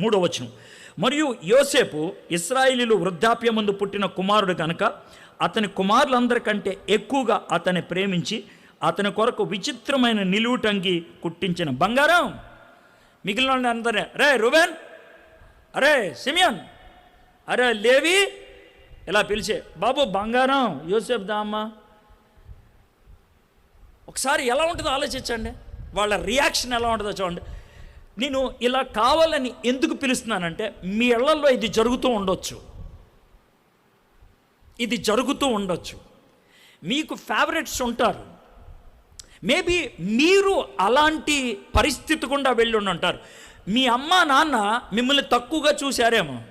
మూడో వచనం. మరియు యోసేపు ఇస్రాయిలీలు వృద్ధాప్యమందు పుట్టిన కుమారుడు కనుక అతని కుమారులందరికంటే ఎక్కువగా అతన్ని ప్రేమించి అతని కొరకు విచిత్రమైన నిలువుటంగి కుట్టించిన బంగారం. మిగిలిన వాళ్ళని అందరే రే రుబెన్ అరే సిమియన్ అరే లేవి. ఇలా పిలిచే బాబు బంగారం యోసేపు దామ్మ ఒకసారి ఎలా ఉంటుందో ఆలోచించండి. వాళ్ళ రియాక్షన్ ఎలా ఉంటుందో చూడండి. నేను ఇలా కావాలని ఎందుకు పిలుస్తున్నానంటే మీ ఇళ్ళలో ఇది జరుగుతూ ఉండొచ్చు. ఇది జరుగుతూ ఉండొచ్చు. మీకు ఫేవరెట్స్ ఉంటారు. మేబీ మీరు అలాంటి పరిస్థితి గుండా వెళ్ళి ఉండి ఉంటారు మీ అమ్మ నాన్న మిమ్మల్ని తక్కువగా చూశారేమో.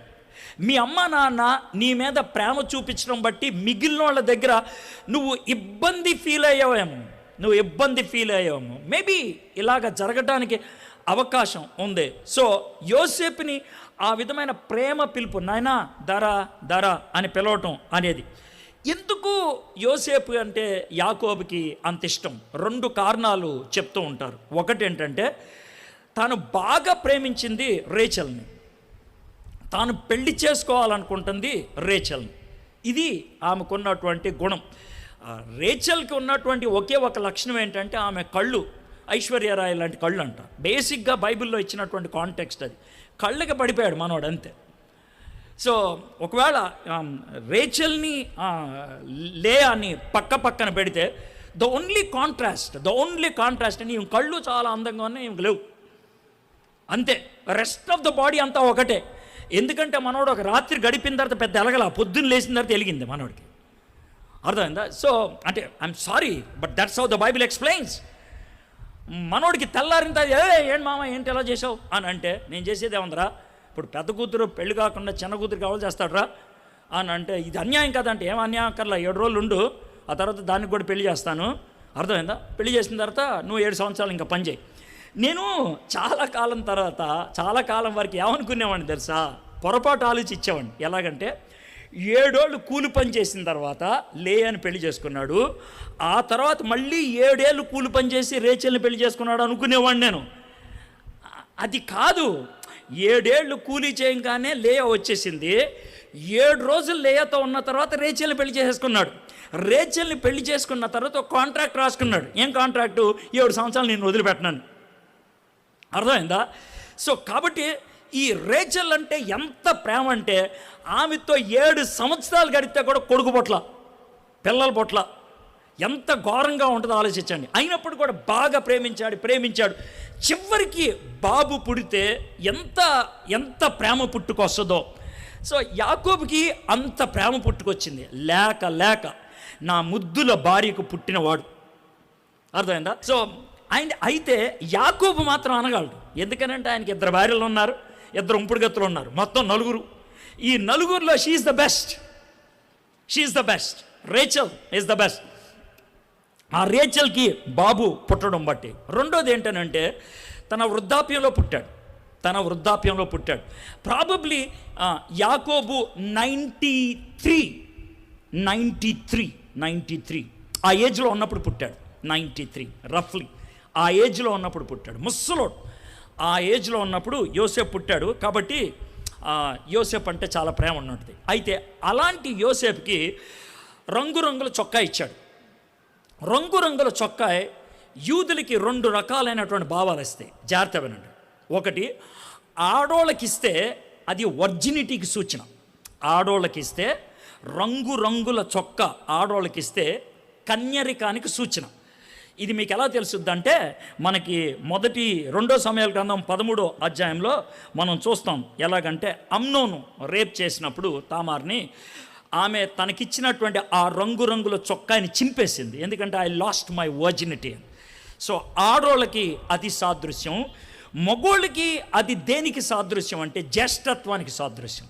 మీ అమ్మ నాన్న నీ మీద ప్రేమ చూపించడం బట్టి మిగిలిన వాళ్ళ దగ్గర నువ్వు ఇబ్బంది ఫీల్ అయ్యావేమో. నువ్వు ఇబ్బంది ఫీల్ అయ్యాము మేబీ ఇలాగ జరగడానికి అవకాశం ఉంది. సో యోసేపుని ఆ విధమైన ప్రేమ పిలుపు నాయనా ధర ధర అని పిలవటం అనేది. ఎందుకు యోసేపు అంటే యాకోబుకి అంత ఇష్టం? రెండు కారణాలు చెప్తూ ఉంటారు. ఒకటి ఏంటంటే తాను బాగా ప్రేమించింది రేచల్ని. తాను పెళ్ళి చేసుకోవాలనుకుంటుంది రేచల్ని. ఇది ఆమెకున్నటువంటి గుణం. రేచల్కి ఉన్నటువంటి ఒకే ఒక లక్షణం ఏంటంటే ఆమె కళ్ళు ఐశ్వర్యరాయ్ లాంటి కళ్ళు అంట బేసిక్గా బైబిల్లో ఇచ్చినటువంటి కాంటెక్స్ట్ అది. కళ్ళకి పడిపోయాడు మనోడు అంతే సో ఒకవేళ రేచల్ని లే అని పక్క పక్కన పెడితే the only contrast the only contrast అని కళ్ళు చాలా అందంగా ఉన్నాయి ఇవి లేవు. అంతే. రెస్ట్ ఆఫ్ ద బాడీ అంతా ఒకటే. ఎందుకంటే మనోడు ఒక రాత్రి గడిపిన తర్వాత పెద్ద ఎలగల పొద్దున్న లేచిన తర్వాత ఎలిగింది మనోడికి. అర్థమైందా? సో అంటే I'm sorry but that's how the Bible explains మనోడికి తెల్లారింత ఏ ఏంటి మామ ఏంటి ఎలా చేసావు? అని అంటే నేను చేసేది ఏముందిరా? ఇప్పుడు పెద్ద కూతురు పెళ్ళి కాకుండా చిన్న కూతురు కావాలి చేస్తాడరా? అని అంటే ఇది అన్యాయం కదంటే ఏం అన్యాయం కర్లా ఏడు రోజులు ఉండు ఆ తర్వాత దానికి కూడా పెళ్ళి చేస్తాను. అర్థమైందా? పెళ్ళి చేసిన తర్వాత నువ్వు ఏడు సంవత్సరాలు ఇంకా పని చేయి. నేను చాలా కాలం తర్వాత చాలా కాలం వరకు ఏమనుకునేవాడిని తెలుసా? పొరపాటు ఆలోచి ఇచ్చేవాడిని ఎలాగంటే ఏడోళ్ళు కూలి పని చేసిన తర్వాత లే అని పెళ్ళి చేసుకున్నాడు. ఆ తర్వాత మళ్ళీ ఏడేళ్ళు కూలి పని చేసి రేచెల్ని పెళ్ళి చేసుకున్నాడు అనుకునేవాడిని నేను. అది కాదు. ఏడేళ్ళు కూలీ చేయంగానే లేయ వచ్చేసింది. ఏడు రోజులు లేయతో ఉన్న తర్వాత రేచెల్ని పెళ్ళి చేసేసుకున్నాడు. రేచెల్ని పెళ్ళి చేసుకున్న తర్వాత ఒక కాంట్రాక్ట్ రాసుకున్నాడు. ఏం కాంట్రాక్టు ఏడు సంవత్సరాలు నేను వదిలిపెట్టినాను. అర్థమైందా? సో కాబట్టి ఈ రేచల్ అంటే ఎంత ప్రేమ అంటే ఆమెతో ఏడు సంవత్సరాలు గడితే కూడా కొడుకు పొట్ల పిల్లల పొట్ల ఎంత ఘోరంగా ఉంటుందో ఆలోచించండి. అయినప్పుడు కూడా బాగా ప్రేమించాడు ప్రేమించాడు. చివరికి బాబు పుడితే ఎంత ఎంత ప్రేమ పుట్టుకొస్తుందో. సో యాకోబుకి అంత ప్రేమ పుట్టుకొచ్చింది. లేక లేక నా ముద్దుల భార్యకు పుట్టినవాడు. అర్థమైందా? సో ఆయన అయితే యాకోబు మాత్రం అనగలడు. ఎందుకనంటే ఆయనకి ఇద్దరు భార్యలు ఉన్నారు. ఇద్దరు ఉంపుడుగత్తులు ఉన్నారు. మొత్తం నలుగురు. ఈ నలుగురిలో she's the best she's the best Rachel is the best ఆ రేచల్కి బాబు పుట్టడం బట్టి. రెండోది ఏంటనంటే తన వృద్ధాప్యంలో పుట్టాడు. తన వృద్ధాప్యంలో పుట్టాడు. ప్రాబబ్లీ యాకోబు ninety three ninety three ninety three ఆ ఏజ్లో ఉన్నప్పుడు పుట్టాడు. నైంటీ త్రీ రఫ్లీ ఆ ఏజ్లో ఉన్నప్పుడు పుట్టాడు. ముస్సలోడు. ఆ ఏజ్లో ఉన్నప్పుడు యోసేపు పుట్టాడు. కాబట్టి యోసేపు అంటే చాలా ప్రేమ ఉన్నది. అయితే అలాంటి యోసేపుకి రంగురంగుల చొక్కా ఇచ్చాడు. రంగురంగుల చొక్కా యూదులకి రెండు రకాలైనటువంటి భావాలు ఇస్తాయి జాగ్రత్త వినండి. ఒకటి ఆడోళ్ళకిస్తే అది వర్జినిటీకి సూచన. ఆడోళ్ళకిస్తే రంగురంగుల చొక్క ఆడోళ్ళకిస్తే కన్యరికానికి సూచన. ఇది మీకు ఎలా తెలుసుద్దంటే మనకి మొదటి రెండో సమయాల గ్రంథం పదమూడో అధ్యాయంలో మనం చూస్తాం. ఎలాగంటే అమ్నోను రేప్ చేసినప్పుడు తామార్ని ఆమె తనకిచ్చినటువంటి ఆ రంగురంగుల చొక్కాని చింపేసింది. ఎందుకంటే I lost my virginity so ఆడోళ్ళకి అది సాదృశ్యం మగోళ్ళకి అది దేనికి సాదృశ్యం అంటే జ్యేష్ఠత్వానికి సాదృశ్యం.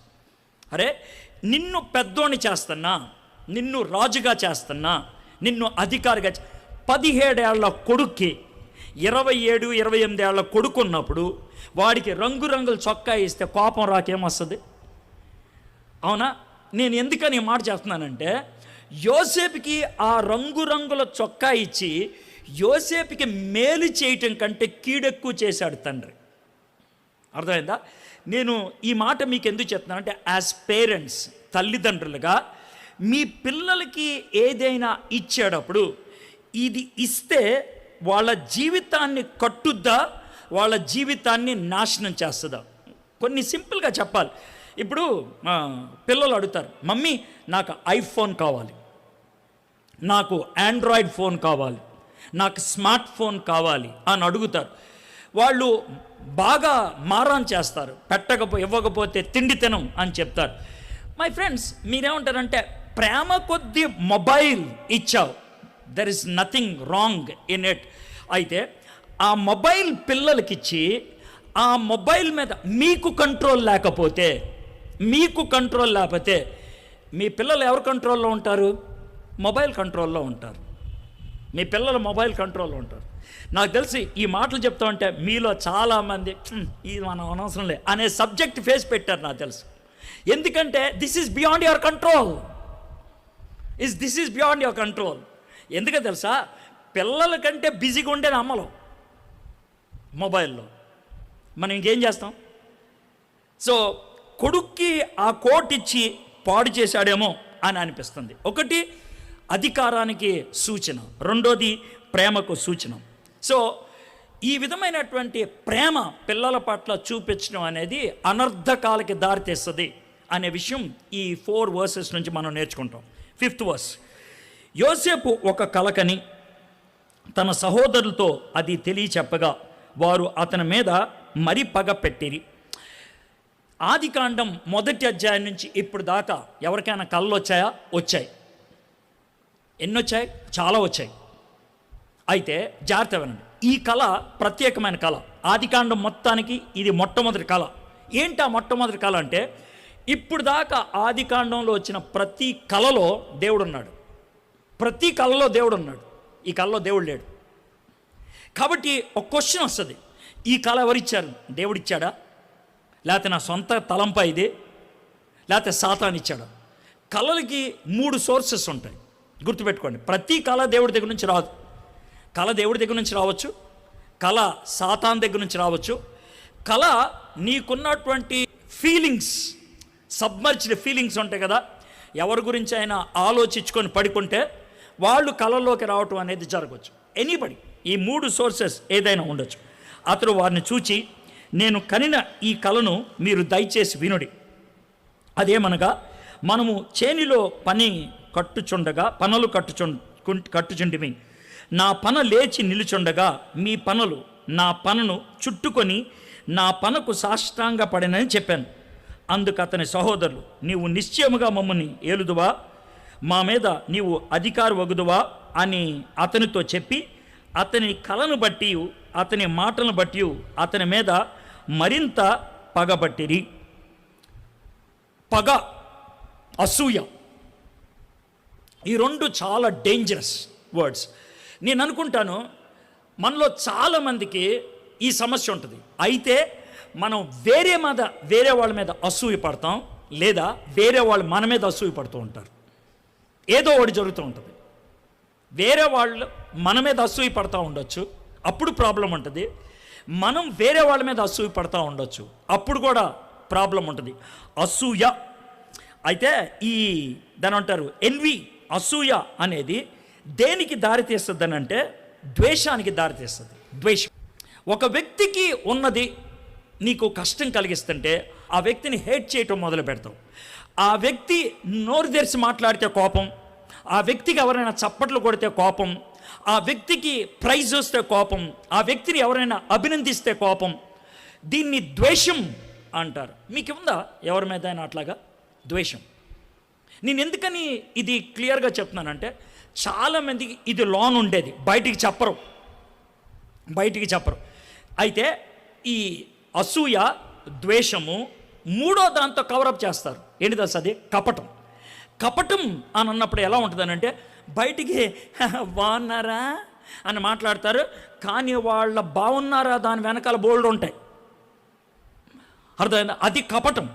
అరే నిన్ను పెద్దోని చేస్తున్నా నిన్ను రాజుగా చేస్తున్నా నిన్ను అధికారిగా చే- పదిహేడేళ్ళ కొడుక్కి ఇరవై ఏడు ఇరవై ఎనిమిదేళ్ళ కొడుకు ఉన్నప్పుడు వాడికి రంగురంగుల చొక్కా ఇస్తే కోపం రాకేమొస్తుంది? అవునా? నేను ఎందుకని మాట చేస్తున్నానంటే యోసేపుకి ఆ రంగురంగుల చొక్కా ఇచ్చి యోసేపుకి మేలు చేయటం కంటే కీడెక్కువ చేశాడు తండ్రి. అర్థమైందా? నేను ఈ మాట మీకు ఎందుకు చెప్తున్నాను అంటే యాజ్ పేరెంట్స్ తల్లిదండ్రులుగా మీ పిల్లలకి ఏదైనా ఇచ్చేటప్పుడు ఇది ఇస్తే వాళ్ళ జీవితాన్ని కట్టుద్దా? వాళ్ళ జీవితాన్ని నాశనం చేస్తుందా? కొన్ని సింపుల్గా చెప్పాలి. ఇప్పుడు పిల్లలు అడుగుతారు మమ్మీ నాకు ఐఫోన్ కావాలి. నాకు ఆండ్రాయిడ్ ఫోన్ కావాలి. నాకు స్మార్ట్ ఫోన్ కావాలి అని అడుగుతారు. వాళ్ళు బాగా మారాన్ చేస్తారు. పెట్టకపో ఇవ్వకపోతే తిండి తినం అని చెప్తారు. మై ఫ్రెండ్స్ మీరేమంటారంటే ప్రేమ కొద్ది మొబైల్ ఇచ్చావు. There is nothing wrong in it అయితే ఆ మొబైల్ పిల్లలకిచ్చి ఆ మొబైల్ మీద మీకు కంట్రోల్ లేకపోతే మీకు కంట్రోల్ లేకపోతే మీ పిల్లలు ఎవరు కంట్రోల్లో ఉంటారు? మొబైల్ కంట్రోల్లో ఉంటారు. మీ పిల్లలు మొబైల్ కంట్రోల్లో ఉంటారు. నాకు తెలిసి ఈ మాటలు చెప్తా ఉంటే మీలో చాలామంది ఇది మనం అనవసరం లే అనే సబ్జెక్ట్ ఫేస్ పెట్టారు నాకు తెలుసు. ఎందుకంటే this is beyond your control is this is beyond your control ఎందుకో తెలుసా? పిల్లల కంటే బిజీగా ఉండేది అమ్మలు. మొబైల్లో. మనం ఇంకేం చేస్తాం? సో కొడుక్కి ఆ కోట్ ఇచ్చి పాడు చేశాడేమో అని అనిపిస్తుంది. ఒకటి అధికారానికి సూచన. రెండోది ప్రేమకు సూచన. సో ఈ విధమైనటువంటి ప్రేమ పిల్లల పట్ల చూపించడం అనేది అనర్ధకాలకి దారితీస్తుంది అనే విషయం ఈ ఫోర్ వర్సెస్ నుంచి మనం నేర్చుకుంటాం. Fifth verse. యోసేపు ఒక కలకని తన సహోదరులతో అది తెలియచెప్పగా వారు అతని మీద మరి పగ పెట్టిరి. ఆది కాండం మొదటి అధ్యాయం నుంచి ఇప్పుడు దాకా ఎవరికైనా కళ్ళు వచ్చాయా. వచ్చాయి ఎన్ని వచ్చాయి చాలా వచ్చాయి. అయితే జాగ్రత్త వినండి. ఈ కళ ప్రత్యేకమైన కళ. ఆదికాండం మొత్తానికి ఇది మొట్టమొదటి కళ. ఏంటి ఆ మొట్టమొదటి కళ అంటే ఇప్పుడు దాకా ఆదికాండంలో వచ్చిన ప్రతి కళలో దేవుడున్నాడు. ప్రతి కళలో దేవుడు ఉన్నాడు ఈ కళలో దేవుడు లేడు. కాబట్టి ఒక క్వశ్చన్ వస్తుంది. ఈ కళ ఎవరిచ్చారు? దేవుడిచ్చాడా? లేకపోతే నా సొంత తలంపా ఇది? లేకపోతే సాతాన్ ఇచ్చాడా? కళలకి మూడు సోర్సెస్ ఉంటాయి. గుర్తుపెట్టుకోండి. ప్రతి కళ దేవుడి దగ్గర నుంచి రాదు. కళ దేవుడి దగ్గర నుంచి రావచ్చు. కళ సాతాన్ దగ్గర నుంచి రావచ్చు. కళ నీకున్నటువంటి ఫీలింగ్స్ సబ్మర్జ్డ్ ఫీలింగ్స్ ఉంటాయి కదా. ఎవరి గురించి అయినా ఆలోచించుకొని పడుకుంటే వాళ్ళు కళల్లోకి రావటం అనేది జరగవచ్చు. ఎనీబడి ఈ మూడు సోర్సెస్ ఏదైనా ఉండొచ్చు. అతడు వారిని చూచి నేను కనిన ఈ కళను మీరు దయచేసి వినుడి. అదేమనగా మనము చేనిలో పని కట్టుచుండగా పనులు కట్టుచు కట్టుచుండిమి. నా పన లేచి నిలుచుండగా మీ పనులు నా పనను చుట్టుకొని నా పనకు సాష్టాంగ పడినని చెప్పాను. అందుకు అతని సహోదరులు నీవు నిశ్చయముగా మమ్మల్ని ఏలుదువా? మా మీద నీవు అధికారు వగుదువా అని అతనితో చెప్పి అతని కళను బట్టి అతని మాటలను బట్టి అతని మీద మరింత పగబట్టిరి పగ అసూయ. ఈ రెండు చాలా డేంజరస్ వర్డ్స్ నేను అనుకుంటాను మనలో చాలామందికి ఈ సమస్య ఉంటుంది. అయితే మనం వేరే మీద వేరే వాళ్ళ మీద అసూయ పడతాం లేదా వేరే వాళ్ళు మన మీద అసూయ పడుతూ ఉంటారు. ఏదో ఒకటి జరుగుతూ ఉంటుంది. వేరే వాళ్ళు మన మీద అసూయ పడతా ఉండొచ్చు. అప్పుడు ప్రాబ్లం ఉంటుంది. మనం వేరే వాళ్ళ మీద అసూయ పడతా ఉండొచ్చు. అప్పుడు కూడా ప్రాబ్లం ఉంటుంది. అసూయ. అయితే ఈ దాని అంటారు ఎన్వి అసూయ అనేది దేనికి దారితీస్తుంది అని అంటే ద్వేషానికి దారితీస్తుంది ద్వేషం. ఒక వ్యక్తికి ఉన్నది నీకు కష్టం కలిగిస్తుంటే ఆ వ్యక్తిని హేట్ చేయటం మొదలు పెడతావు. ఆ వ్యక్తి నోరు తెరిచి మాట్లాడితే కోపం ఆ వ్యక్తికి ఎవరైనా చప్పట్లు కొడితే కోపం ఆ వ్యక్తికి ప్రైజ్ వస్తే కోపం ఆ వ్యక్తిని ఎవరైనా అభినందిస్తే కోపం దీన్ని ద్వేషం అంటారు. మీకు ఉందా ఎవరి మీద అయినా అట్లాగా? ద్వేషం. నేను ఎందుకని ఇది క్లియర్గా చెప్తున్నానంటే చాలామందికి ఇది లోన్ ఉండేది. బయటికి చెప్పరు. బయటికి చెప్పరు. అయితే ఈ అసూయ ద్వేషము మూడో దాంతో కవరప్ చేస్తారు. ఏంటి తెలుసు అది? కపటం. కపటం అని అన్నప్పుడు ఎలా ఉంటుందనంటే బయటికి బాగున్నారా అని మాట్లాడతారు. కానీ వాళ్ళ బాగున్నారా దాని వెనకాల బోల్డ్ ఉంటాయి. అర్థమైందా? అది కపటం.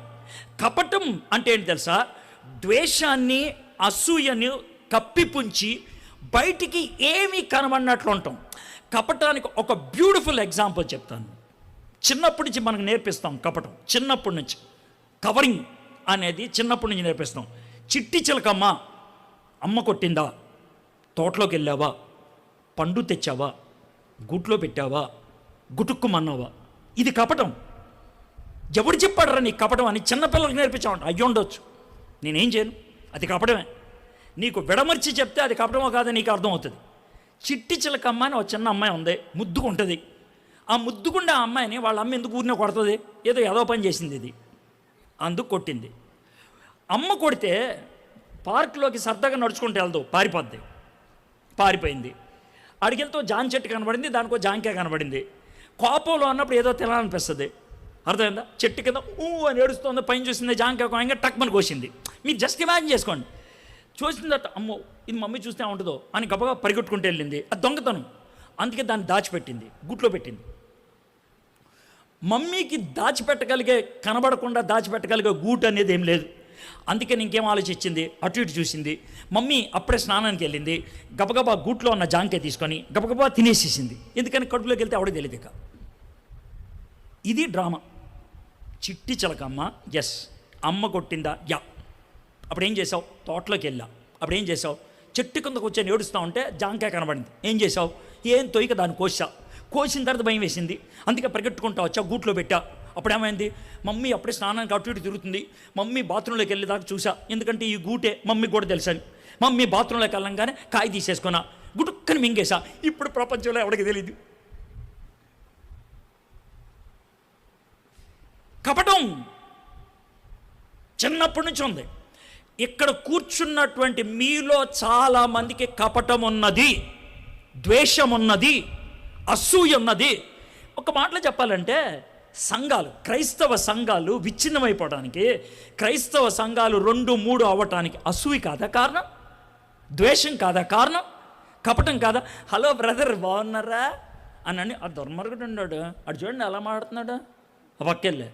కపటం అంటే ఏంటి తెలుసా? ద్వేషాన్ని అసూయని కప్పిపుంచి బయటికి ఏమీ కనబడినట్లు ఉంటాం కపటానికి ఒక బ్యూటిఫుల్ ఎగ్జాంపుల్ చెప్తాను. చిన్నప్పటి నుంచి మనకు నేర్పిస్తాం కపటం. చిన్నప్పటి నుంచి. కవరింగ్ అనేది చిన్నప్పటి నుంచి నేర్పిస్తాం. చిట్టి చిలకమ్మ అమ్మ కొట్టిందా? తోటలోకి వెళ్ళావా? పండు తెచ్చావా? గూట్లో పెట్టావా? గుటుక్కుమన్నావా? ఇది కపటం. ఎవడు చెప్పాడరా నీ కపటం అని చిన్నపిల్లలకు నేర్పించామంట అయ్యి ఉండొచ్చు. నేనేం చేయను? అది కపటమే. నీకు విడమర్చి చెప్తే అది కపటమో కాదని నీకు అర్థమవుతుంది. చిట్టి చిలకమ్మ అని ఒక చిన్న అమ్మాయి ఉంది. ముద్దుకుంటుంది ఆ ముద్దుగుండా అమ్మాయిని వాళ్ళ అమ్మ ఎందుకు ఊరినే కొడుతుంది? ఏదో ఏదో పని చేసింది ఇది. అందుకు కొట్టింది. అమ్మ కొడితే పార్క్లోకి సరదాగా నడుచుకుంటూ వెళ్దు పారిపోద్ది. పారిపోయింది. అడిగితో జాన్ చెట్టు కనబడింది దానికో జాంకాయ కనబడింది. కోపంలో అన్నప్పుడు ఏదో తినాలనిపిస్తుంది. అర్థమైందా? చెట్టు కింద ఊ అని ఏడుస్తుంది పైన చూసింది జాంకాయ కోయంగా టక్మని కోసింది. మీరు జస్ట్ ఇమాజిన్ చేసుకోండి. చూసిందట అమ్మో ఇది మమ్మీ చూస్తే ఉంటుందో అని గొప్పగా పరిగెట్టుకుంటూ వెళ్ళింది. అది దొంగతనం. అందుకే దాన్ని దాచిపెట్టింది గుట్లో పెట్టింది. మమ్మీకి దాచిపెట్టగలిగే కనబడకుండా దాచిపెట్టగలిగే గూట్ అనేది ఏం లేదు. అందుకే ఇంకేం ఆలోచించింది? అటు ఇటు చూసింది. మమ్మీ అప్పుడే స్నానానికి వెళ్ళింది. గబగబా గూట్లో ఉన్న జాంకాయ తీసుకొని గబగబా తినేసేసింది. ఎందుకని కడుపులోకి వెళ్తే ఆవిడ తెలియదు ఇక. ఇది డ్రామా. చిట్టి చిలకమ్మ ఎస్ అమ్మ కొట్టిందా? యా. అప్పుడు ఏం చేసావు? తోటలోకి వెళ్ళా. అప్పుడు ఏం చేసావు? చెట్టు కింద కూర్చొని ఏడుస్తూ ఉంటే జాంకాయ కనబడింది. ఏం చేసావు? ఏం తొయ్యక దాన్ని కోసా. కోసిన తర్వాత భయం వేసింది. అందుకే పరిగెట్టుకుంటా వచ్చా గూట్లో పెట్టా. అప్పుడు ఏమైంది? మమ్మీ అప్పుడే స్నానానికి అటు ఇటు తిరుగుతుంది. మమ్మీ బాత్రూంలోకి వెళ్ళేదాకా చూసా. ఎందుకంటే ఈ గూటే మమ్మీ కూడా తెలుసని. మమ్మీ బాత్రూంలోకి వెళ్ళంగానే కాయ తీసేసుకున్నా. గుటుక్కని మింగేసా ఇప్పుడు ప్రపంచంలో ఎవరికి తెలియదు కపటం చిన్నప్పటి నుంచి ఉంది. ఇక్కడ కూర్చున్నటువంటి మీలో చాలా మందికి కపటం ఉన్నది ద్వేషం ఉన్నది అసూయ ఉన్నది. ఒక మాటలో చెప్పాలంటే సంఘాలు క్రైస్తవ సంఘాలు విచ్ఛిన్నమైపోవడానికి క్రైస్తవ సంఘాలు రెండు మూడు అవ్వటానికి అసూయ కాదా కారణం? ద్వేషం కాదా కారణం? కపటం కాదా? హలో బ్రదర్ బాగున్నారా? అని ఆ దుర్మార్గుడు ఉన్నాడు. అటు చూడండి ఎలా మాట్లాడుతున్నాడు? పక్కెళ్ళే.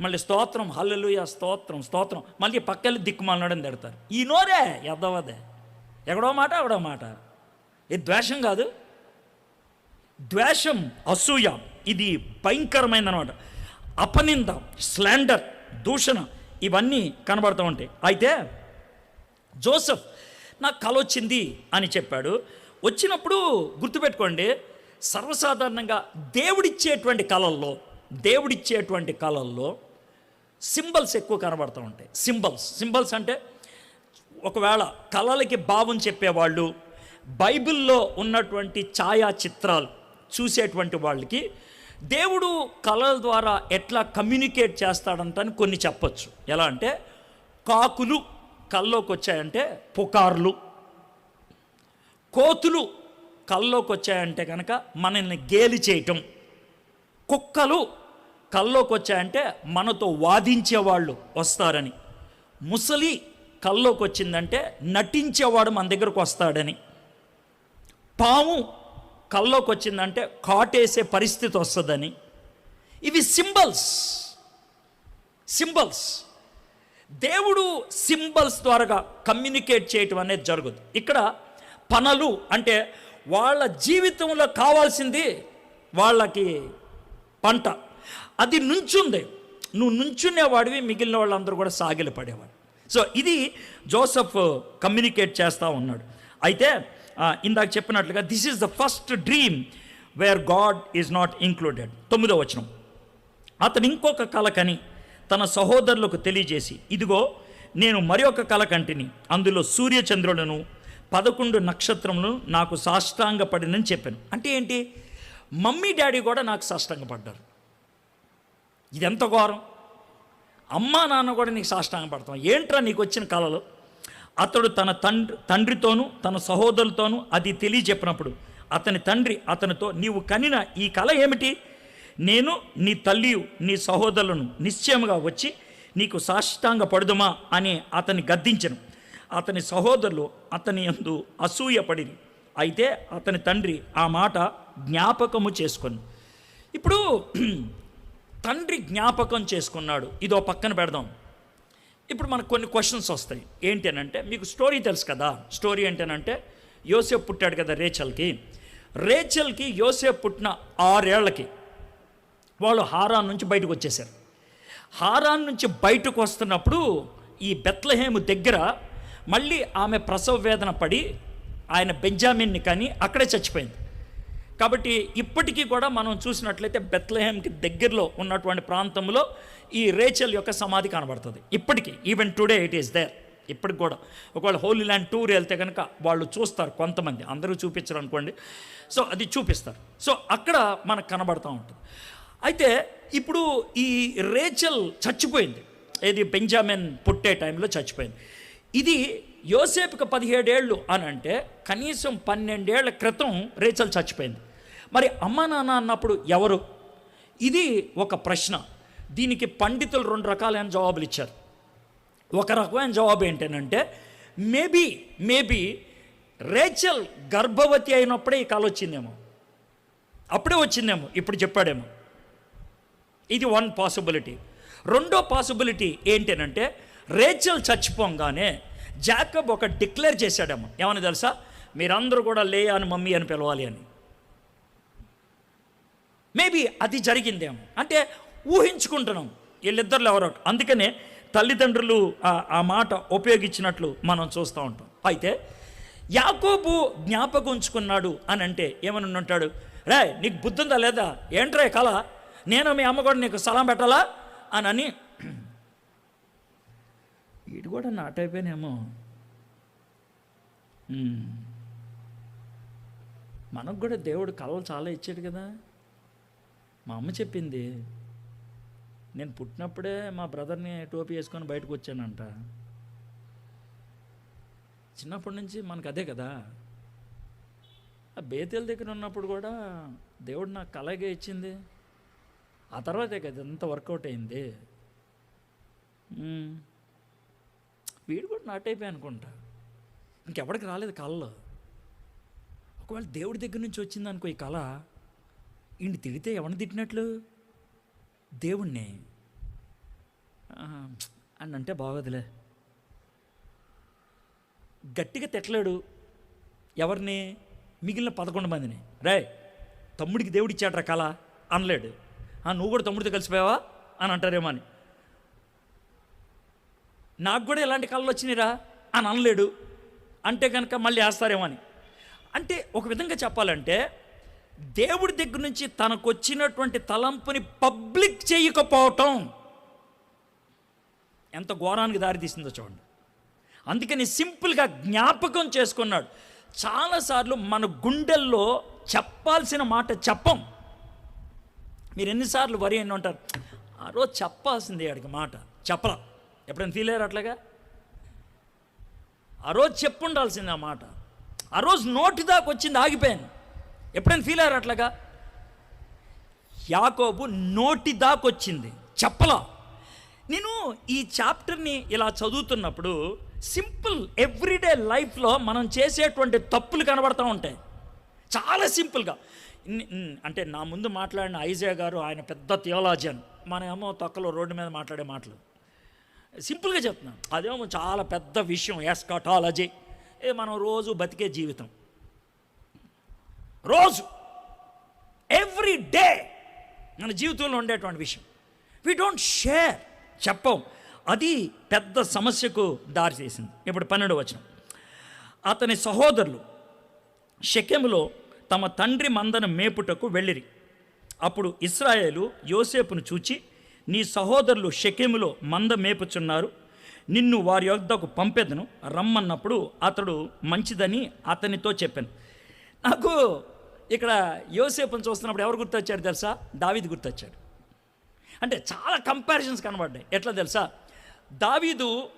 మళ్ళీ స్తోత్రం హల్లెలూయా స్తోత్రం స్తోత్రం. మళ్ళీ పక్కెళ్ళి దిక్కుమాలనాడని తిడతారు. ఈ నోరే ఎద్దవదే ఎక్కడో మాట ఎక్కడో మాట. ఇది ద్వేషం కాదు. ద్వేషం అసూయ ఇది భయంకరమైన అనమాట అపనింద స్లాండర్ దూషణ ఇవన్నీ కనబడుతూ ఉంటాయి. అయితే జోసఫ్ నాకు కల వచ్చింది అని చెప్పాడు. వచ్చినప్పుడు గుర్తుపెట్టుకోండి సర్వసాధారణంగా దేవుడిచ్చేటువంటి కళల్లో దేవుడిచ్చేటువంటి కళల్లో సింబల్స్ ఎక్కువ కనబడుతూ ఉంటాయి. సింబల్స్ సింబల్స్ అంటే ఒకవేళ కళలకి భావం చెప్పేవాళ్ళు బైబిల్లో ఉన్నటువంటి ఛాయా చిత్రాలు చూసేటువంటి వాళ్ళకి దేవుడు కళల ద్వారా ఎట్లా కమ్యూనికేట్ చేస్తాడంటని కొన్ని చెప్పొచ్చు. ఎలా అంటే కాకులు కల్లోకి వచ్చాయంటే పుకార్లు కోతులు కల్లోకి వచ్చాయంటే కనుక మనల్ని గేలి చేయటం కుక్కలు కల్లోకి వచ్చాయంటే మనతో వాదించేవాళ్ళు వస్తారని ముసలి కల్లోకి వచ్చిందంటే నటించేవాడు మన దగ్గరకు వస్తాడని పాము కల్లోకి వచ్చిందంటే కాటేసే పరిస్థితి వస్తుందని. ఇవి సింబల్స్. సింబల్స్. దేవుడు సింబల్స్ ద్వారా కమ్యూనికేట్ చేయటం అనేది జరుగుతుంది ఇక్కడ పనులు అంటే వాళ్ళ జీవితంలో కావాల్సింది వాళ్ళకి పంట. అది నుంచుంది. నువ్వు నుంచునేవాడివి మిగిలిన వాళ్ళందరూ కూడా సాగిలి పడేవాడు సో ఇది జోసఫ్ కమ్యూనికేట్ చేస్తూ ఉన్నాడు. అయితే ఇందాక చెప్పినట్లుగా this is the first dream where God is not included తొమ్మిదో వచనం. అతను ఇంకొక కల కని తన సహోదరులకు తెలియజేసి ఇదిగో నేను మరి ఒక కల కంటిని అందులో సూర్యచంద్రులను పదకొండు నక్షత్రములను నాకు సాష్టాంగపడినని చెప్పాను. అంటే ఏంటి? మమ్మీ డాడీ కూడా నాకు సాష్టాంగపడ్డారు. ఇది ఎంత ఘోరం? అమ్మా నాన్న కూడా నీకు సాష్టాంగపడతాం. ఏంట్రా నీకు వచ్చిన కళలో? అతడు తన తండ్రి తండ్రితోనూ తన సహోదరులతోనూ అది తెలియజెప్పినప్పుడు అతని తండ్రి అతనితో నీవు కనిన ఈ కళ ఏమిటి? నేను నీ తల్లి నీ సహోదరులను నిశ్చయముగా వచ్చి నీకు సాష్టాంగ పడుదుమా అని అతని గద్దించను. అతని సహోదరులు అతని ఎందు అసూయపడి అయితే అతని తండ్రి ఆ మాట జ్ఞాపకము చేసుకొని. ఇప్పుడు తండ్రి జ్ఞాపకం చేసుకున్నాడు. ఇదో పక్కన పెడదాం. ఇప్పుడు మనకు కొన్ని క్వశ్చన్స్ వస్తాయి. ఏంటి అని అంటే మీకు స్టోరీ తెలుసు కదా. స్టోరీ ఏంటనంటే యోసేపు పుట్టాడు కదా రేచల్కి. రేచల్కి యోసేపు పుట్టిన ఆరేళ్ళకి వాళ్ళు హారాన్ నుంచి బయటకు వచ్చేసారు హారాన్ నుంచి బయటకు వస్తున్నప్పుడు ఈ బెత్లహేము దగ్గర మళ్ళీ ఆమె ప్రసవ వేదన పడి ఆయన బెంజామిన్ని కానీ అక్కడే చచ్చిపోయింది. కాబట్టి ఇప్పటికీ కూడా మనం చూసినట్లయితే బెత్లహేమ్కి దగ్గరలో ఉన్నటువంటి ప్రాంతంలో ఈ రేచల్ యొక్క సమాధి కనబడుతుంది. ఇప్పటికీ even today it is there ఇప్పటికి కూడా. ఒకవేళ హోలీ ల్యాండ్ టూర్ వెళ్తే కనుక వాళ్ళు చూస్తారు కొంతమంది. అందరూ చూపించరు అనుకోండి. సో అది చూపిస్తారు. సో అక్కడ మనకు కనబడుతూ ఉంటుంది. అయితే ఇప్పుడు ఈ రేచల్ చచ్చిపోయింది. ఏది? బెంజామిన్ పుట్టే టైంలో చచ్చిపోయింది. ఇది యోసేపుకి పదిహేడేళ్ళు అని అంటే కనీసం పన్నెండేళ్ళ క్రితం రేచల్ చచ్చిపోయింది. మరి అమ్మ నాన్న అన్నప్పుడు ఎవరు? ఇది ఒక ప్రశ్న. దీనికి పండితులు రెండు రకాలైన జవాబులు ఇచ్చారు. ఒక రకమైన జవాబు ఏంటంటే మేబీ మేబీ రేచల్ గర్భవతి అయినప్పుడే ఈ కాల వచ్చిందేమో. అప్పుడే వచ్చిందేమో ఇప్పుడు చెప్పాడేమో. ఇది వన్ పాసిబిలిటీ. రెండో పాసిబిలిటీ ఏంటంటే రేచల్ చచ్చిపోగానే జాకబ్ ఒక డిక్లేర్ చేశాడేమో. ఏమని తెలుసా? మీరందరూ కూడా లే అని మమ్మీ అని పిలవాలి అని. మేబీ అది జరిగిందేమో. అంటే ఊహించుకుంటున్నాం. వీళ్ళిద్దరిలో ఎవరో అందుకనే తల్లిదండ్రులు ఆ- మాట ఉపయోగించినట్లు మనం చూస్తూ ఉంటాం. అయితే యాకోబు జ్ఞాపకం ఉంచుకున్నాడు అని అంటే ఏమని ఉంటాడు? రే నీకు బుద్ధి ఉందా లేదా? ఏంట్రే కళ? నేను మీ అమ్మ కూడా నీకు సలాం పెట్టాలా? అని అని వీడు కూడా నాట్ అయిపోయినేమో మనకు కూడా దేవుడు కళలు చాలా ఇచ్చాడు కదా. మా అమ్మ చెప్పింది నేను పుట్టినప్పుడే మా బ్రదర్ని టోపీ వేసుకొని బయటకు వచ్చానంట. చిన్నప్పటి నుంచి మనకు అదే కదా. ఆ బేతేల దగ్గర ఉన్నప్పుడు కూడా దేవుడు నాకు కలగే ఇచ్చింది. ఆ తర్వాతే కదా ఎంత వర్కౌట్ అయింది. వీడు కూడా నాట్ అయిపోయి అనుకుంటా. ఇంకెవడికి రాలేదు కళలో ఒకవేళ దేవుడి దగ్గర నుంచి వచ్చింది అనుకో ఈ కళ ఈయన తిడితే ఎవరిని తిట్టినట్లు? దేవుణ్ణి. అని అంటే బాగోదులే. గట్టిగా తిట్టలేడు ఎవరిని? మిగిలిన పదకొండు మందిని. రే తమ్ముడికి దేవుడు ఇచ్చాడ్రా కళ? అనలేడు. "ఆ, నువ్వు కూడా తమ్ముడితో కలిసిపోయావా? అని అంటారేమో అని. నాకు కూడా ఇలాంటి కళలు వచ్చినాయిరా? అని అనలేడు. అంటే కనుక మళ్ళీ వేస్తారేమో అని. అంటే ఒక విధంగా చెప్పాలంటే దేవుడి దగ్గర నుంచి తనకు వచ్చినటువంటి తలంపుని పబ్లిక్ చేయకపోవటం ఎంత ఘోరానికి దారితీసిందో చూడండి. అందుకని సింపుల్గా జ్ఞాపకం చేసుకున్నాడు. చాలాసార్లు మన గుండెల్లో చెప్పాల్సిన మాట చెప్పం. మీరు ఎన్నిసార్లు వరి అని ఉంటారు ఆ రోజు చెప్పాల్సింది ఆడికి మాట. చెప్పరా. ఎప్పుడైనా ఫీల్ అయ్యారు అట్లాగా? ఆ రోజు చెప్పుండాల్సింది ఆ మాట. ఆ రోజు నోటి దాకా వచ్చింది ఆగిపోయాను. ఎప్పుడైనా ఫీల్ అయ్యారు అట్లాగా? యాకోబు నోటి దాకా వచ్చింది. చెప్పలా. నేను ఈ చాప్టర్ని ఇలా చదువుతున్నప్పుడు సింపుల్ ఎవ్రీడే లైఫ్లో మనం చేసేటువంటి తప్పులు కనబడుతూ ఉంటాయి. చాలా సింపుల్గా. అంటే నా ముందు మాట్లాడిన ఐజా గారు ఆయన పెద్ద థియోలాజియన్. మన ఏమో తొక్కలో రోడ్డు మీద మాట్లాడే మాటలు. సింపుల్గా చెప్తున్నాను. అదేమో చాలా పెద్ద విషయం ఎస్కటాలజీ. ఏ మనం రోజు బతికే జీవితం. రోజు. ఎవ్రీ డే మన జీవితంలో ఉండేటువంటి విషయం. వి డోంట్ షేర్ చెప్పం. అది పెద్ద సమస్యకు దారితీసింది ఇప్పుడు పన్నెండు వచనం. అతని సహోదరులు షెకెములో తమ తండ్రి మందను మేపుటకు వెళ్ళిరి. అప్పుడు ఇస్రాయేలు యోసేపును చూచి నీ సహోదరులు షకెములో మంద మేపుచున్నారు. నిన్ను వారి యొద్దకు పంపెదను. రమ్మన్నప్పుడు అతడు మంచిదని అతనితో చెప్పాను. నాకు ఇక్కడ యోసేపును చూస్తున్నప్పుడు ఎవరు గుర్తొచ్చాడు తెలుసా? దావిది గుర్తొచ్చాడు. అంటే చాలా కంపారిజన్స్ కనబడ్డాయి. ఎట్లా తెలుసా? దావీదు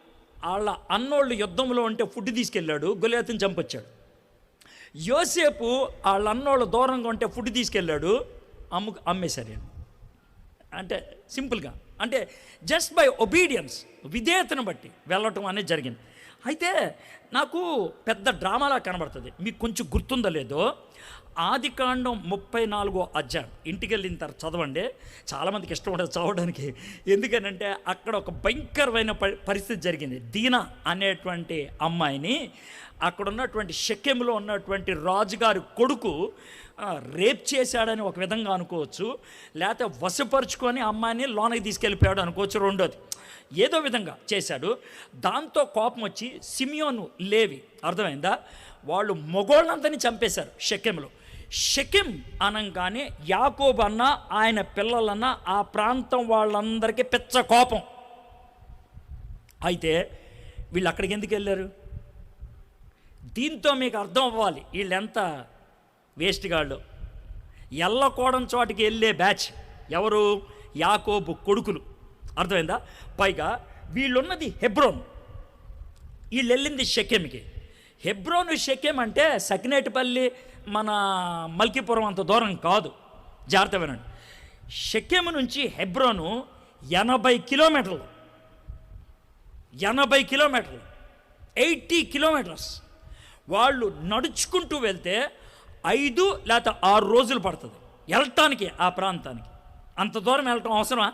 వాళ్ళ అన్నోళ్ళు యుద్ధంలో ఉంటే ఫుడ్ తీసుకెళ్ళాడు గొలియాతుని చంపొచ్చాడు. యోసేపు వాళ్ళ అన్నోళ్ళు దూరంగా ఉంటే ఫుడ్ తీసుకెళ్ళాడు అమ్ము అమ్మేశారు ఈయన. అంటే సింపుల్గా. అంటే జస్ట్ బై ఒబీడియన్స్ విధేయతను బట్టి వెళ్ళటం అనేది జరిగింది. అయితే నాకు పెద్ద డ్రామాలా కనబడుతుంది. మీకు కొంచెం గుర్తుందో లేదో ఆది కాండం ముప్పై నాలుగో అధ్యాయం. ఇంటికి వెళ్ళిన తర్వాత చదవండి. చాలామందికి ఇష్టం ఉండదు చదవడానికి. ఎందుకనంటే అక్కడ ఒక భయంకరమైన పరిస్థితి జరిగింది. దీనా అనేటువంటి అమ్మాయిని అక్కడ ఉన్నటువంటి శక్యంలో ఉన్నటువంటి రాజుగారి కొడుకు రేప్ చేశాడని ఒక విధంగా అనుకోవచ్చు. లేకపోతే వశపరుచుకొని అమ్మాయిని లోనకి తీసుకెళ్ళిపోయాడు అనుకోవచ్చు రెండోది. ఏదో విధంగా చేశాడు. దాంతో కోపం వచ్చి సిమియోను లేవి. అర్థమైందా? వాళ్ళు మొగోళ్ళంతని చంపేశారు షకెంలో. షకెం అనగానే యాకోబు అన్న ఆయన పిల్లలన్న ఆ ప్రాంతం వాళ్ళందరికీ పిచ్చ కోపం. అయితే వీళ్ళు అక్కడికి ఎందుకు వెళ్ళారు? దీంతో మీకు అర్థం అవ్వాలి వీళ్ళెంత వేస్ట్ గాళ్ళు ఎల్లకోడం చోటికి వెళ్ళే బ్యాచ్ ఎవరు? యాకోబు కొడుకులు. అర్థమైందా? పైగా వీళ్ళున్నది హెబ్రోన్. వీళ్ళు వెళ్ళింది షెకెంకి. హెబ్రోను షెకెం అంటే సకినేటిపల్లి మన మల్కీపురం అంత దూరం కాదు. జాగ్రత్త వినండి. షెకెం నుంచి హెబ్రోను ఎనభై కిలోమీటర్లు. ఎనభై కిలోమీటర్లు. Eighty kilometres. వాళ్ళు నడుచుకుంటూ వెళ్తే ఐదు లేకపోతే ఆరు రోజులు పడుతుంది. వెళ్ళటానికి ఆ ప్రాంతానికి. అంత దూరం వెళ్ళటం అవసరమా?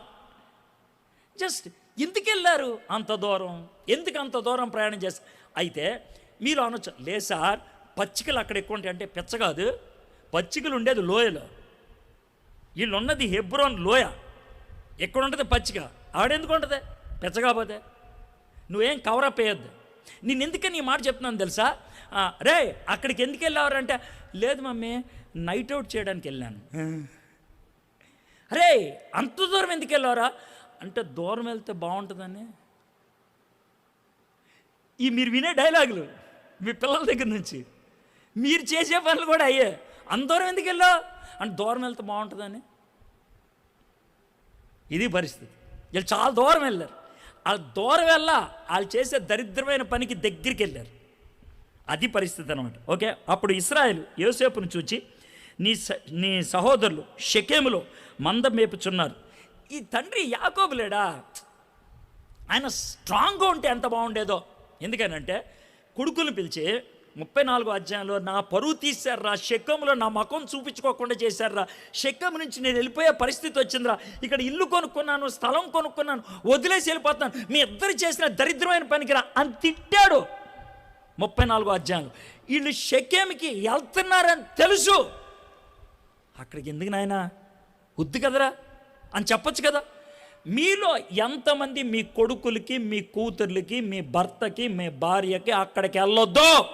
జస్ట్ ఎందుకు వెళ్ళారు? అంత దూరం. ఎందుకు అంత దూరం ప్రయాణం చేస్తారు అయితే మీరు అనొచ్చు. లే సార్ పచ్చికలు అక్కడ ఎక్కువ ఉంటాయి. అంటే పెచ్చ కాదు. పచ్చికలు ఉండేది లోయలో. వీళ్ళు ఉన్నది హెబ్రోన్ లోయ. ఎక్కడ ఉంటుంది పచ్చిక? ఆడెందుకు ఉంటుంది పెచ్చ కాకపోతే. నువ్వేం కవరప్ వేయొద్దు నేను ఎందుకని ఈ మాట చెప్తున్నాను తెలుసా? రే అక్కడికి ఎందుకు వెళ్ళావారంటే లేదు మమ్మీ నైట్ అవుట్ చేయడానికి వెళ్ళాను. అరే అంత దూరం ఎందుకు వెళ్ళావరా? అంటే దూరం వెళ్తే బాగుంటుందని. ఈ మీరు వినే డైలాగులు మీ పిల్లల దగ్గర నుంచి. మీరు చేసే పనులు కూడా అయ్యే. అందరం ఎందుకు వెళ్ళావు? అంటే దూరం వెళ్తే బాగుంటుందని. ఇది పరిస్థితి. వీళ్ళు చాలా దూరం వెళ్ళారు. వాళ్ళు దూరం వెళ్ళా వాళ్ళు చేసే దరిద్రమైన పనికి దగ్గరికి వెళ్ళారు. అది పరిస్థితి అనమాట ఓకే? అప్పుడు ఇస్రాయల్ యోసేపును చూచి నీ స నీ సహోదరులు షకేములు మంద మేపుచున్నారు. ఈ తండ్రి యాకోబులేడా ఆయన స్ట్రాంగ్గా ఉంటే ఎంత బాగుండేదో. ఎందుకనంటే కొడుకులు పిలిచి ముప్పై నాలుగో అధ్యాయంలో నా పరువు తీశారా శకంలో నా మకం చూపించుకోకుండా చేశారా శకం నుంచి నేను వెళ్ళిపోయే పరిస్థితి వచ్చిందిరా. ఇక్కడ ఇల్లు కొనుక్కున్నాను స్థలం కొనుక్కున్నాను వదిలేసి వెళ్ళిపోతున్నాను. మీ ఇద్దరు చేసిన దరిద్రమైన పనికిరా అని తిట్టాడు ముప్పై నాలుగో అధ్యాయంలో. వీళ్ళు షకేమికి వెళ్తున్నారని తెలుసు. అక్కడికి ఎందుకు నాయనా? వద్దు కదరా అని చెప్పొచ్చు కదా. మీలో ఎంతమంది మీ కొడుకులకి మీ కూతుర్లకి మీ భర్తకి మీ భార్యకి అక్కడికి వెళ్ళొద్దు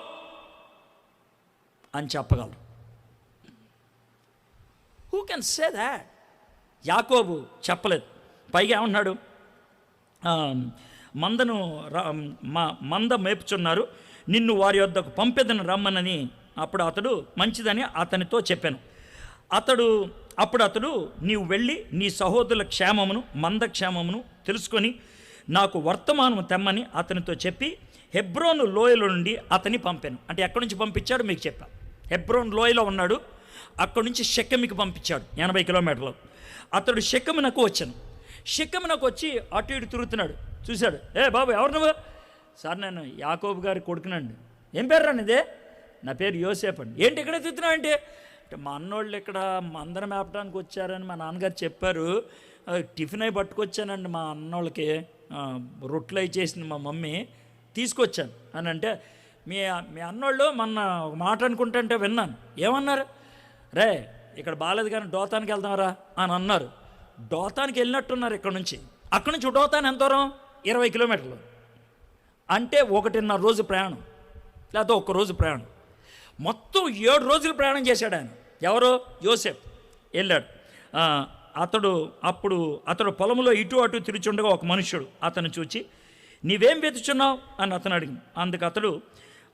అని చెప్పగలరు. హూ కెన్ సే దాట్ యాకోబు చెప్పలేదు. పైగా ఏమన్నాడు మందను ర- మా మంద మేపుచున్నారు. నిన్ను వారి వద్దకు పంపెదను రమ్మనని అప్పుడు అతడు మంచిదని అతనితో చెప్పాను. అతడు అప్పుడు అతడు నీవు వెళ్ళి నీ సహోదరుల క్షేమమును మంద క్షేమమును తెలుసుకొని నాకు వర్తమానము తెమ్మని అతనితో చెప్పి హెబ్రోను లోయలో నుండి అతని పంపాను. అంటే ఎక్కడి నుంచి పంపించాడు మీకు చెప్పా. హెబ్రోన్ లోయలో ఉన్నాడు అక్కడి నుంచి షెక్కమికి పంపించాడు ఎనభై కిలోమీటర్లు. అతడు షెక్కమునకు వచ్చాను. షెక్కమునకు వచ్చి అటు ఇటు తిరుగుతున్నాడు. చూశాడు ఏ బాబు ఎవరు నువ్వు? సార్ నేను యాకోబు గారి కొడుకునండి. ఏం పేరు రా నా పేరు యోసేప్ అండి. ఏంటి ఎక్కడ తిరుగుతున్నావు అంటే మా అన్నోళ్ళు ఇక్కడ మందరం మేపడానికి వచ్చారని మా నాన్నగారు చెప్పారు. టిఫిన్ అయి పట్టుకొచ్చానండి మా అన్నోళ్ళకి. రొట్లు రొట్టెలు అయి చేసింది మా మమ్మీ. తీసుకొచ్చాను. అని అంటే మీ మీ అన్నోళ్ళు మొన్న ఒక మాట అనుకుంటుంటే విన్నాను. ఏమన్నారు? రే ఇక్కడ బాగాలేదు కానీ డోతానికి వెళ్దాంరా అని అన్నారు. డోతానికి వెళ్ళినట్టున్నారు ఇక్కడ నుంచి. అక్కడి నుంచి డోతాన్ ఎంత దూరం? ఇరవై కిలోమీటర్లు. అంటే ఒకటిన్నర రోజు ప్రయాణం. లేకపోతే ఒక్క రోజు ప్రయాణం. మొత్తం ఏడు రోజులు ప్రయాణం చేశాడు ఆయన. ఎవరు? యోసెఫ్ వెళ్ళాడు. అతడు అప్పుడు అతడు పొలంలో ఇటు అటు తిరుచుండగా ఒక మనుష్యుడు అతను చూచి నీవేం వెతుచున్నావు? అని అతను అడిగింది. అందుకు అతడు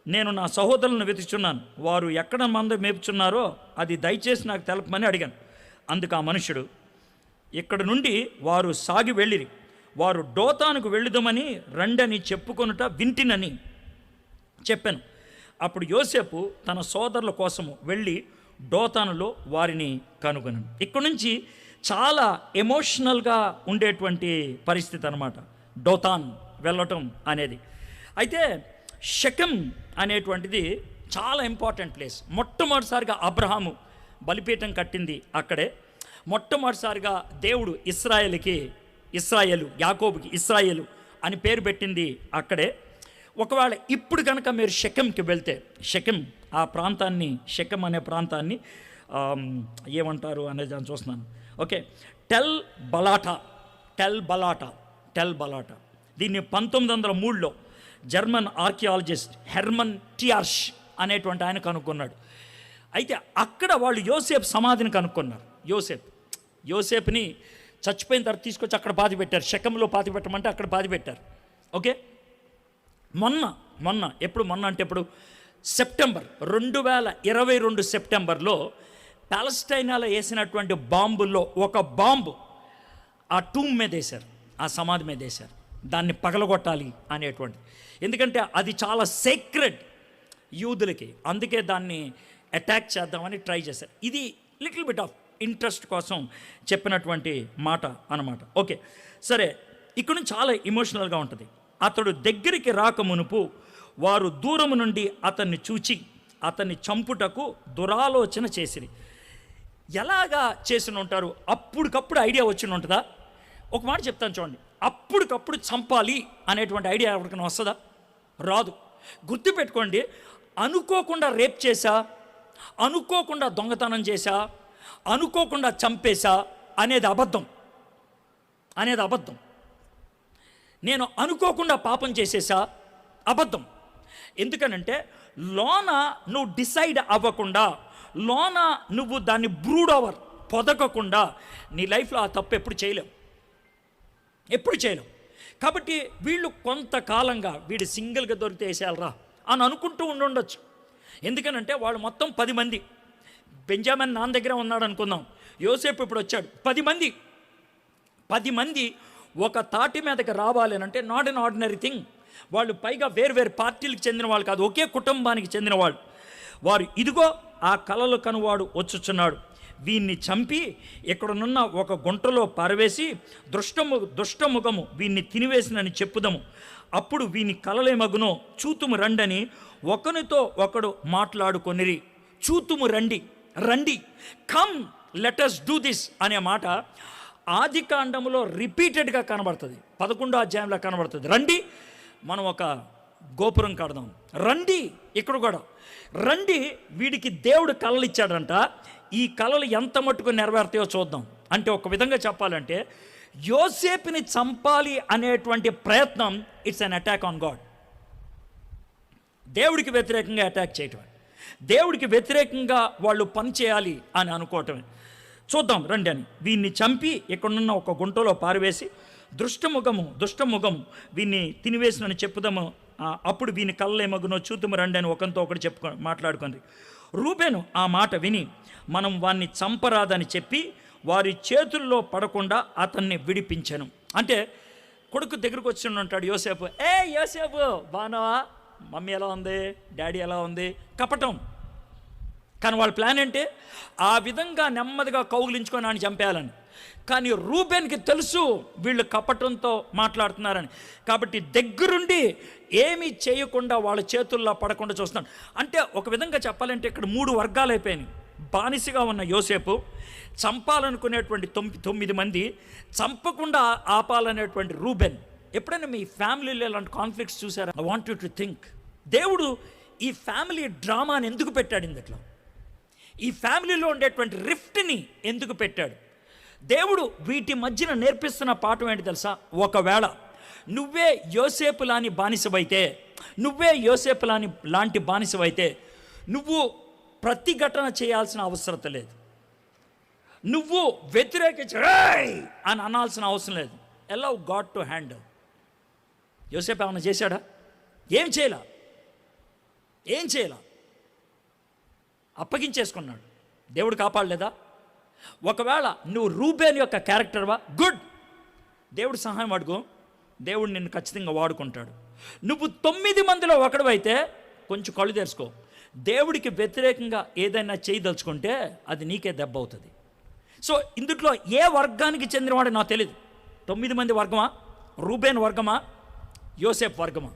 నేను నా సహోదరులను వెతుచున్నాను. వారు ఎక్కడ మంద మేపుచున్నారో అది దయచేసి నాకు తెలపమని అడిగాను. అందుకు ఆ మనుషుడు ఇక్కడ నుండి వారు సాగి వెళ్ళిరి. వారు డోతానుకు వెళ్ళుదామని రండని చెప్పుకొనుట వింటినని చెప్పాను. అప్పుడు యోసేపు తన సోదరుల కోసము వెళ్ళి డోతానులో వారిని కనుగొనండి ఇక్కడ నుంచి చాలా ఎమోషనల్గా ఉండేటువంటి పరిస్థితి అనమాట డోతాన్ వెళ్ళటం అనేది. అయితే షకం అనేటువంటిది చాలా ఇంపార్టెంట్ ప్లేస్. మొట్టమొదటిసారిగా అబ్రహాము బలిపీఠం కట్టింది అక్కడే. మొట్టమొదటిసారిగా దేవుడు ఇస్రాయేల్కి ఇస్రాయేలు యాకోబుకి ఇస్రాయేలు అని పేరు పెట్టింది అక్కడే. ఒకవేళ ఇప్పుడు కనుక మీరు షెకెంకి వెళ్తే షెకెం ఆ ప్రాంతాన్ని శకం అనే ప్రాంతాన్ని ఏమంటారు అనేది దాన్ని చూస్తున్నాను. Okay Tell Balata Tell Balata Tell Balata. దీన్ని పంతొమ్మిది వందల మూడులో జర్మన్ ఆర్కియాలజిస్ట్ హెర్మన్ టియార్ష్ అనేటువంటి ఆయన కనుక్కున్నాడు. అయితే అక్కడ వాళ్ళు యోసేప్ సమాధిని కనుక్కున్నారు. యోసేప్ యోసేప్ని చచ్చిపోయిన తర్వాత తీసుకొచ్చి అక్కడ బాధి పెట్టారు. శకంలో పాతి పెట్టమంటే అక్కడ బాధి పెట్టారు. ఓకే మొన్న మొన్న ఎప్పుడు మొన్న అంటే ఎప్పుడు? సెప్టెంబర్ రెండు వేల ఇరవై రెండు సెప్టెంబర్లో పాలస్టైనాలో వేసినటువంటి బాంబుల్లో ఒక బాంబు ఆ టూమ్ మీద వేశారు ఆ సమాధి మీద వేశారు. దాన్ని పగలగొట్టాలి అనేటువంటి. ఎందుకంటే అది చాలా సేక్రెడ్ యూదులకి అందుకే దాన్ని అటాక్ చేద్దామని ట్రై చేశారు. ఇది లిటిల్ బిట్ ఆఫ్ ఇంట్రెస్ట్ కోసం చెప్పినటువంటి మాట అన్నమాట. ఓకే సరే ఇక్కడ నుంచి చాలా ఇమోషనల్గా ఉంటుంది. అతడు దగ్గరికి రాక మునుపు వారు దూరము నుండి అతన్ని చూచి అతన్ని చంపుటకు దురాలోచన చేసిరి. ఎలాగా చేసిన ఉంటారు? అప్పటికప్పుడు ఐడియా వచ్చి ఉంటుందా? ఒక మాట చెప్తాను చూడండి. అప్పటికప్పుడు చంపాలి అనేటువంటి ఐడియా ఎవరికైనా వస్తుందా? రాదు. గుర్తుపెట్టుకోండి అనుకోకుండా రేప్ చేశా అనుకోకుండా దొంగతనం చేశా అనుకోకుండా చంపేశా అనేది అబద్ధం. అనేది అబద్ధం. నేను అనుకోకుండా పాపం చేసేసా అబద్ధం. ఎందుకనంటే లోన నువ్వు డిసైడ్ అవ్వకుండా లోన నువ్వు దాన్ని బ్రూడ్ ఓవర్ పొదకకుండా నీ లైఫ్లో ఆ తప్పు ఎప్పుడు చేయలేవు. ఎప్పుడు చేయలేవు. కాబట్టి వీళ్ళు కొంతకాలంగా వీడు సింగిల్గా దొరికితే వేసేయాలరా అని అనుకుంటూ ఉండుండొచ్చు ఎందుకనంటే వాళ్ళు మొత్తం పది మంది. బెంజామిన్ నాన్న దగ్గర ఉన్నాడు అనుకుందాం. యోసేపు ఇప్పుడు వచ్చాడు. పది మంది. పది మంది ఒక తాటి మీదకి రావాలి అంటే నాట్ ఎన్ ఆర్డినరీ థింగ్ వాళ్ళు పైగా వేరువేరు పార్టీలకు చెందిన వాళ్ళు కాదు ఒకే కుటుంబానికి చెందిన వాళ్ళు. వారు ఇదిగో ఆ కలలు కనువాడు వచ్చుచున్నాడు. వీన్ని చంపి ఇక్కడనున్న ఒక గుంటలో పారవేసి దృష్టము దుష్టముఖము వీన్ని తినివేసినని చెప్పుదము. అప్పుడు వీని కలలేమగునో చూతుము రండని ఒకనితో ఒకడు మాట్లాడుకొనిరి చూతుము రండి రండి కమ్ లెటస్ డూ దిస్ అనే మాట ఆది కాండంలో రిపీటెడ్గా కనబడుతుంది. పదకొండో అధ్యాయంలో కనబడుతుంది. రండి మనం ఒక గోపురం కడదాం. రండి ఇక్కడ కూడా. రండి వీడికి దేవుడు కళలు ఇచ్చాడంట ఈ కళలు ఎంత మట్టుకు నెరవేరుతాయో చూద్దాం. అంటే ఒక విధంగా చెప్పాలంటే యోసేపుని చంపాలి అనేటువంటి ప్రయత్నం it's an attack on God దేవుడికి వ్యతిరేకంగా అటాక్ చేయటం దేవుడికి వ్యతిరేకంగా వాళ్ళు పని చేయాలి అని అనుకోవటమే. చూద్దాం రండి అని. వీన్ని చంపి ఇక్కడున్న ఒక గుంటలో పారివేసి దృష్టముఖము దుష్టముఖము. వీన్ని తినివేసినని చెప్పుదాము. అప్పుడు వీని కళ్ళేమగునో చూతుము రండి అని ఒకరితో ఒకటి చెప్పుకో మాట్లాడుకుంది. రూబేను ఆ మాట విని మనం వాన్ని చంపరాదని చెప్పి వారి చేతుల్లో పడకుండా అతన్ని విడిపించను. అంటే కొడుకు దగ్గరకు వచ్చి ఉంటాడు యోసేపు ఏ యోసేపు బానవా మమ్మీ ఎలా ఉంది? డాడీ ఎలా ఉంది? కపటం. కానీ వాళ్ళ ప్లాన్ ఏంటి? ఆ విధంగా నెమ్మదిగా కౌగిలించుకొని ఆయన చంపేయాలని. కానీ రూబెన్కి తెలుసు వీళ్ళు కపటంతో మాట్లాడుతున్నారని. కాబట్టి దగ్గరుండి ఏమీ చేయకుండా వాళ్ళ చేతుల్లో పడకుండా చూస్తున్నాడు. అంటే ఒక విధంగా చెప్పాలంటే ఇక్కడ మూడు వర్గాలు అయిపోయినాయి. బానిసగా ఉన్న యోసేపు చంపాలనుకునేటువంటి తొమ్మిది తొమ్మిది మంది చంపకుండా ఆపాలనేటువంటి రూబెన్. ఎప్పుడైనా మీ ఫ్యామిలీలో ఇలాంటి కాన్ఫ్లిక్ట్స్ చూసారా? I want to think. దేవుడు ఈ ఫ్యామిలీ డ్రామాని ఎందుకు పెట్టాడు ఇందట్లో? ఈ ఫ్యామిలీలో ఉండేటువంటి రిఫ్ట్ని ఎందుకు పెట్టాడు? దేవుడు వీటి మధ్యన నేర్పిస్తున్న పాఠం ఏంటి తెలుసా? ఒకవేళ నువ్వే యోసేపు లాని బానిసవైతే నువ్వే యోసేపు లాని లాంటి బానిసవైతే నువ్వు ప్రతిఘటన చేయాల్సిన అవసరం లేదు. నువ్వు వ్యతిరేకించరాయ్ అని అనాల్సిన అవసరం లేదు. ఎలా గాడ్ టు హ్యాండ్ యోసేపు ఏమైనా చేశాడా? ఏం చేయలా? ఏం చేయలా? అప్పగించేసుకున్నాడు. దేవుడు కాపాడలేదా? ఒకవేళ నువ్వు రూబేన్ యొక్క క్యారెక్టర్వా గుడ్ దేవుడు సహాయం అడుగు దేవుడు నిన్ను ఖచ్చితంగా వాడుకుంటాడు. నువ్వు తొమ్మిది మందిలో ఒకడు అయితే కొంచెం కళ్ళు తెరుచుకో. దేవుడికి వ్యతిరేకంగా ఏదైనా చేయదలుచుకుంటే అది నీకే దెబ్బ అవుతుంది. సో ఇందుట్లో ఏ వర్గానికి చెందినవాడో నాకు తెలియదు తొమ్మిది మంది వర్గమా? రూబేన్ వర్గమా? యోసేఫ్ వర్గమా?